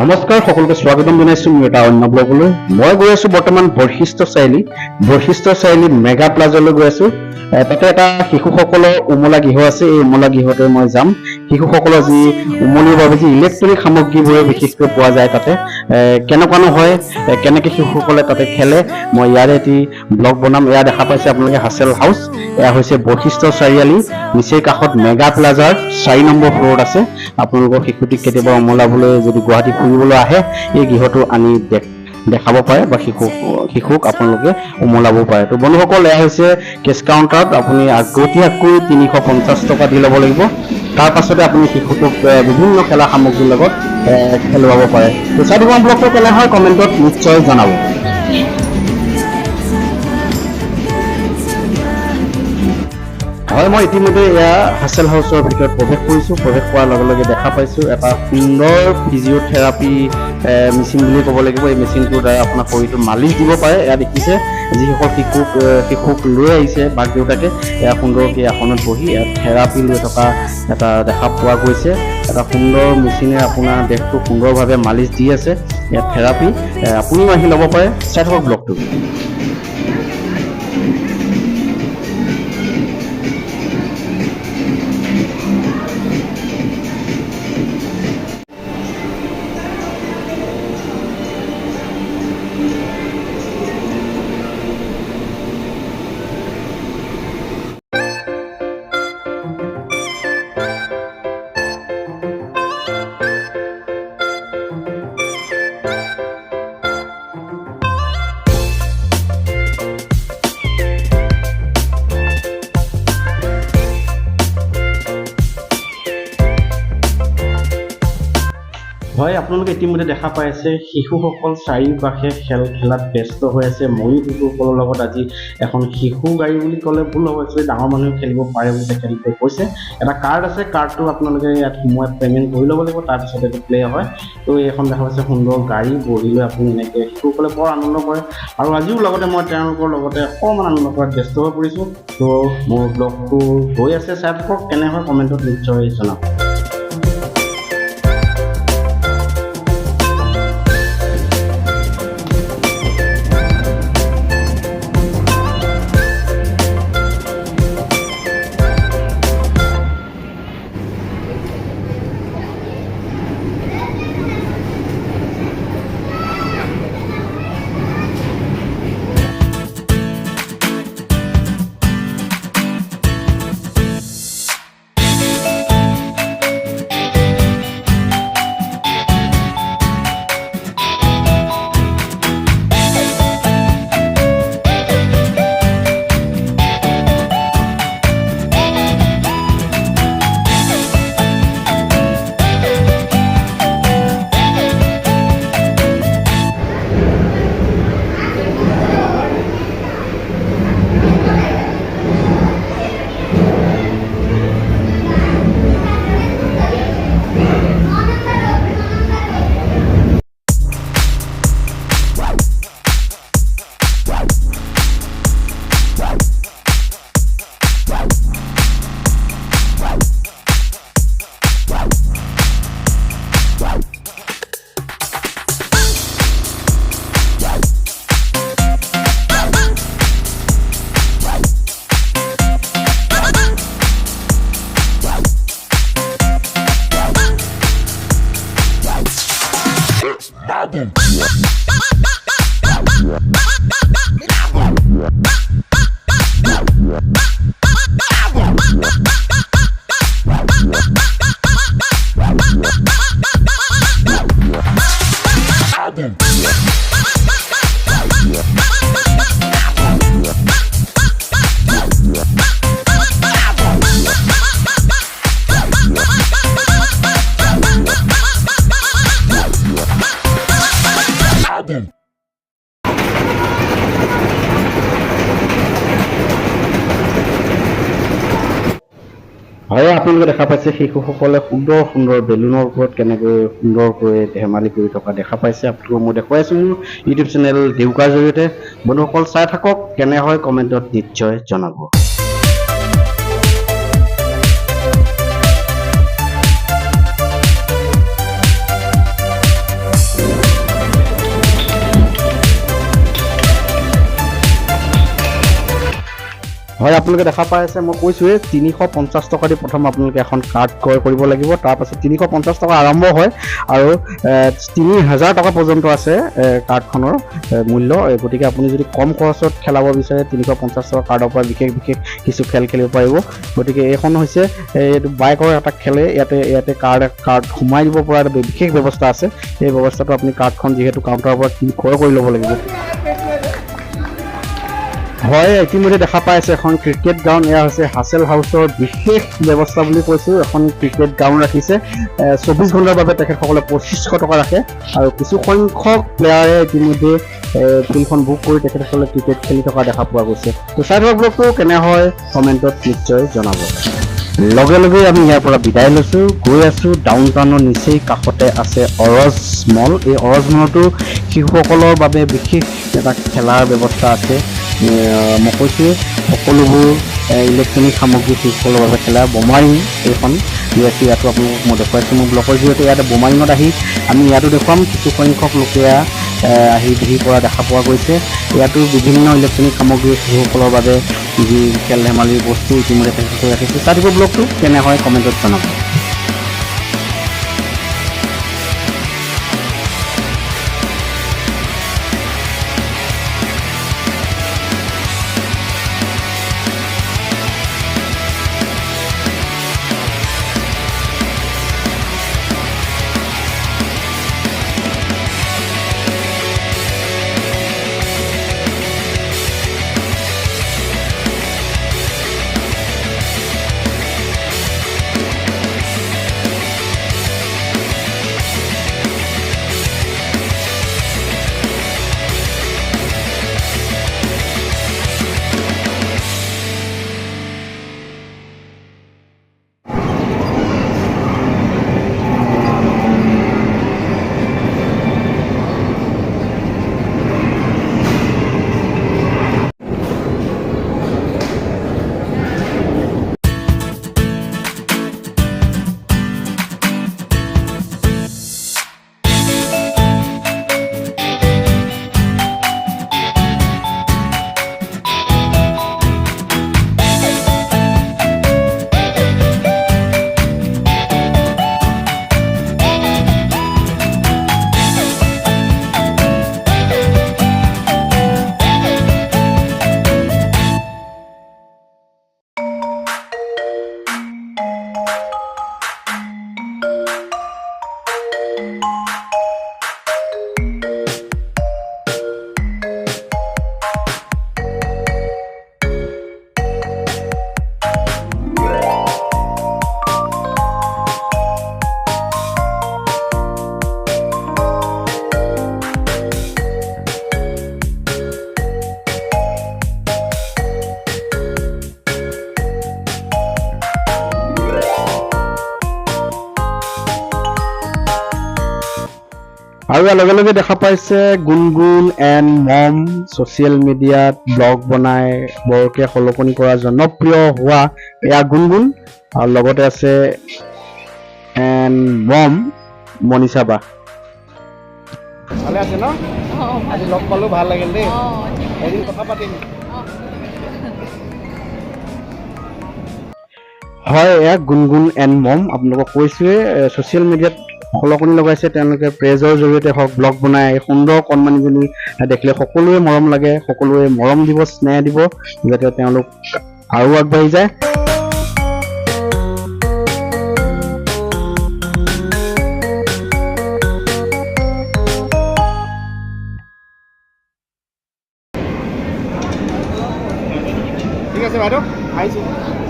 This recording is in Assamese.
নমস্কাৰ সকলোকে স্বাগতম জনাইছো মোৰ এটা অন্য ব্লগলৈ। মই গৈ আছো বৰ্তমান বৈশিষ্ট্য চাৰিআলি বৈশিষ্ট্য চাৰিআলি মেগা প্লাজালৈ গৈ আছো। তাতে এটা শিশুসকলৰ উমলা গৃহ আছে এই উমলা গৃহতে মই যাম। শিশুসকলৰ যি উমলিৰ বাবে যি ইলেক্ট্ৰনিক সামগ্ৰীবোৰ বিশেষকৈ পোৱা যায় তাতে কেনেকুৱানো হয় কেনেকে শিশুসকলে তাতে খেলে, মই ইয়াৰে এটি ব্লগ বনাম। এয়া দেখা পাইছে আপোনালোকে হাছেল হাউচ। এয়া হৈছে বৈশিষ্ট্য চাৰিআলি, নিচেই কাষত মেগা প্লাজাৰ চাৰি নম্বৰ ফ্ল'ৰত আছে। আপোনালোকৰ শিশুটিক কেতিয়াবা অমলাবলৈ যদি গুৱাহাটী ফুৰিবলৈ আহে, এই গৃহটো আনি দেখ দেখাব পাৰে বা শিশু শিশুক আপোনালোকে উমলাব পাৰে। তো বন্ধুসকল, এয়া হৈছে কেছ কাউণ্টাৰত। আপুনি আগতীয়াকৈ তিনিশ পঞ্চাছ টকা দি ল'ব লাগিব। তাৰ পাছতে আপুনি শিশুটোক বিভিন্ন খেলা সামগ্ৰীৰ লগত খেলুৱাব পাৰে। দিব ব্লগটো কেনে হয় কমেণ্টত নিশ্চয় জনাব। হয় মই ইতিমধ্যে এয়া হাছেল হাউচৰ ভিতৰত প্ৰৱেশ কৰিছোঁ। প্ৰৱেশ কৰাৰ লগে লগে দেখা পাইছোঁ এটা সুন্দৰ ফিজিঅ'থেৰাপি মেচিন বুলি ক'ব লাগিব। এই মেচিনটোৰ দ্বাৰা আপোনাৰ শৰীৰটো মালিচ দিব পাৰে। এয়া দেখিছে, যিসকল শিশুক শিশুক লৈ আহিছে মাক দেউতাকে। এয়া সুন্দৰকৈ আসনত বহি ইয়াত থেৰাপি লৈ থকা এটা দেখা পোৱা গৈছে। এটা সুন্দৰ মেচিনে আপোনাৰ দেহটো সুন্দৰভাৱে মালিচ দি আছে। ইয়াত থেৰাপি আপুনিও আহি ল'ব পাৰে। চাই থাকক ব্লগটো। হয়, আপোনালোকে ইতিমধ্যে দেখা পাই আছে, শিশুসকল চাৰিওকাষে খেল খেলাত ব্যস্ত হৈ আছে। ময়ো শিশুসকলৰ লগত আজি এখন শিশু গাড়ী বুলি ক'লে ভুল হ'ব, একচুৱেলি ডাঙৰ মানুহে খেলিব পাৰে বুলি তেখেতলোকে কৈছে। এটা কাৰ্ড আছে কাৰ্ডটো আপোনালোকে ইয়াত সোমোৱাই পে'মেণ্ট কৰি ল'ব লাগিব তাৰপিছত এইটো প্লে' হয়। তো এইখন দেখা পাইছে, সুন্দৰ গাড়ী বহি লৈ আপুনি এনেকৈ শিশুসকলে বৰ আনন্দ কৰে। আৰু আজিও লগতে মই তেওঁলোকৰ লগতে অকণমান আনন্দ কৰাত ব্যস্ত হৈ পৰিছোঁ। তো মোৰ ব্লগটো গৈ আছে, চাই থাকক, কেনে হয় কমেণ্টত নিশ্চয় জনাওক। boom. হয় আপোনালোকে দেখা পাইছে শিশুসকলে সুন্দৰ সুন্দৰ বেলুনৰ ওপৰত কেনেকৈ সুন্দৰকৈ ধেমালি কৰি থকা দেখা পাইছে। আপোনালোকক মই দেখুৱাই আছো মোৰ ইউটিউব চেনেল দেউকাৰ জৰিয়তে। বন্ধুসকল চাই থাকক কেনে হয় কমেণ্টত নিশ্চয় জনাব। হয়, আপোনালোকে দেখা পাই আছে, মই কৈছোঁৱেই তিনিশ পঞ্চাছ টকা দি প্ৰথম আপোনালোকে এখন কাৰ্ড ক্ৰয় কৰিব লাগিব। তাৰপাছত তিনিশ পঞ্চাছ টকা আৰম্ভ হয় আৰু তিনি হাজাৰ টকা পৰ্যন্ত আছে কাৰ্ডখনৰ মূল্য। গতিকে আপুনি যদি কম খৰচত খেলাব বিচাৰে, তিনিশ পঞ্চাছ টকা কাৰ্ডৰ পৰা বিশেষ বিশেষ কিছু খেল খেলিব পাৰিব। গতিকে এইখন হৈছে এইটো বাইকৰ এটা খেলে, ইয়াতে ইয়াতে কাৰ্ড কাৰ্ড সোমাই দিব পৰা এটা বিশেষ ব্যৱস্থা আছে। এই ব্যৱস্থাটো আপুনি কাৰ্ডখন যিহেতু কাউণ্টাৰৰ পৰা কিনি ক্ৰয় কৰি ল'ব লাগিব। হয় ইতিমধ্যে দেখা পাই আছে এখন ক্ৰিকেট গ্ৰাউণ্ড এয়া হৈছে হাছেল হাউচৰ বিশেষ ব্যৱস্থা বুলি কৈছোঁ। এখন ক্ৰিকেট গ্ৰাউণ্ড ৰাখিছে। চৌবিছ ঘণ্টাৰ বাবে তেখেতসকলে পঁচিছশ টকা ৰাখে আৰু কিছু সংখ্যক প্লেয়াৰে ইতিমধ্যে ফিল্ডখন বুক কৰি তেখেতসকলে ক্ৰিকেট খেলি থকা দেখা পোৱা গৈছে। তো চাই থকা ব্লগটো কেনে হয় কমেণ্টত নিশ্চয় জনাব। লগে লগে আমি ইয়াৰ পৰা বিদায় লৈছোঁ। গৈ আছোঁ ডাউন টাউনৰ নিচেই কাষতে আছে অৰজ মল। এই অৰজ মলতো শিশুসকলৰ বাবে বিশেষ এটা খেলাৰ ব্যৱস্থা আছে। মই কৈছোঁৱে সকলোবোৰ ইলেক্ট্ৰনিক সামগ্ৰী শিশুসকলৰ বাবে খেলা বোমাৰিং এইখন যিহেতু ইয়াতো আপোনালোকক মই দেখুৱাইছোঁ মোৰ ব্লকৰ জৰিয়তে। ইয়াতে বোমাৰিঙত আহি আমি ইয়াতো দেখুৱাম কিছু সংখ্যক লোকে আহি ভিৰ কৰা দেখা পোৱা গৈছে। ইয়াতো বিভিন্ন ইলেক্ট্ৰনিক সামগ্ৰী শিশুসকলৰ বাবে যি খেল ধেমালিৰ বস্তু ইতিমধ্যে ৰাখিছে। চাই ব্লগটো, কেনে হয় কমেণ্টত জনাব। আৰু ইয়াৰ লগে লগে দেখা পাইছে গুণগুণ এণ্ড মম ছ'চিয়েল মিডিয়াত ব্লগ বনাই বৰকে সলকনি কৰা জনপ্ৰিয় হোৱা এয়া গুণগুণ। আৰু লগতে আছে এণ্ড মম মনিষা বা ভালে আছে ন? আজি লগ পালো ভাল লাগিল দেই। এদিন কথা পাতিম। হয় এয়া গুণগুণ এণ্ড মম। আপোনালোকক কৈছোৱে ছ'চিয়েল মিডিয়াত সলকনি লগাইছে তেওঁলোকে প্ৰেজৰ জৰিয়তে হওক ব্লগ বনাই সুন্দৰ কণমানিজনী দেখিলে সকলোৱে মৰম লাগে সকলোৱে মৰম দিব স্নেহ দিব যাতে তেওঁলোক আৰু আগবাঢ়ি যায়। ঠিক আছে বাইদেউ আহিছোঁ।